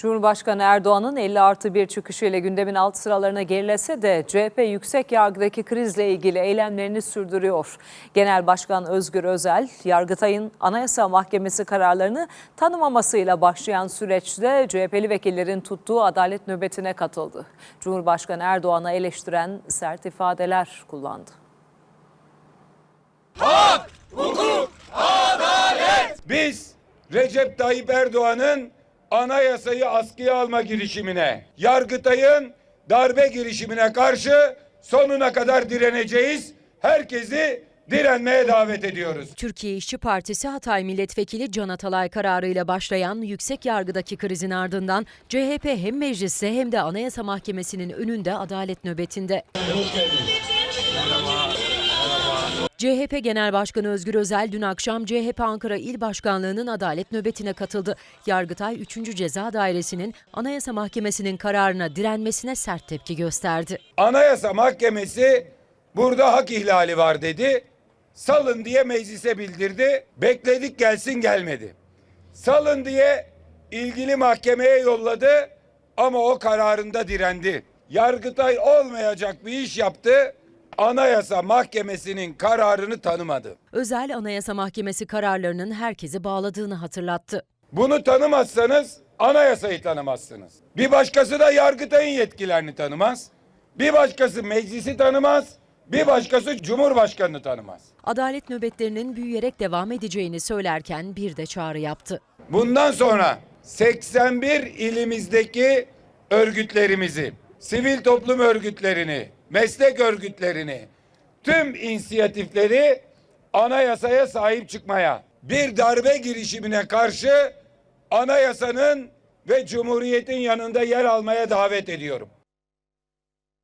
Cumhurbaşkanı Erdoğan'ın 50 artı bir çıkışıyla gündemin alt sıralarına gerilese de CHP yüksek yargıdaki krizle ilgili eylemlerini sürdürüyor. Genel Başkan Özgür Özel, Yargıtay'ın Anayasa Mahkemesi kararlarını tanımamasıyla başlayan süreçte CHP'li vekillerin tuttuğu adalet nöbetine katıldı. Cumhurbaşkanı Erdoğan'a eleştiren sert ifadeler kullandı. Biz Recep Tayyip Erdoğan'ın anayasayı askıya alma girişimine, Yargıtay'ın darbe girişimine karşı sonuna kadar direneceğiz. Herkesi direnmeye davet ediyoruz. Türkiye İşçi Partisi Hatay Milletvekili Can Atalay kararıyla başlayan yüksek yargıdaki krizin ardından CHP hem mecliste hem de Anayasa Mahkemesi'nin önünde adalet nöbetinde. CHP Genel Başkanı Özgür Özel dün akşam CHP Ankara İl Başkanlığı'nın adalet nöbetine katıldı. Yargıtay 3. Ceza Dairesi'nin Anayasa Mahkemesi'nin kararına direnmesine sert tepki gösterdi. Anayasa Mahkemesi burada hak ihlali var dedi. Salın diye meclise bildirdi. Bekledik gelsin gelmedi. Salın diye ilgili mahkemeye yolladı ama o kararında direndi. Yargıtay olmayacak bir iş yaptı. Anayasa Mahkemesi'nin kararını tanımadı. Özel Anayasa Mahkemesi kararlarının herkesi bağladığını hatırlattı. Bunu tanımazsanız anayasayı tanımazsınız. Bir başkası da Yargıtay'ın yetkilerini tanımaz. Bir başkası meclisi tanımaz. Bir başkası Cumhurbaşkanını tanımaz. Adalet nöbetlerinin büyüyerek devam edeceğini söylerken bir de çağrı yaptı. Bundan sonra 81 ilimizdeki örgütlerimizi, sivil toplum örgütlerini, meslek örgütlerini, tüm inisiyatifleri anayasaya sahip çıkmaya, bir darbe girişimine karşı anayasanın ve cumhuriyetin yanında yer almaya davet ediyorum.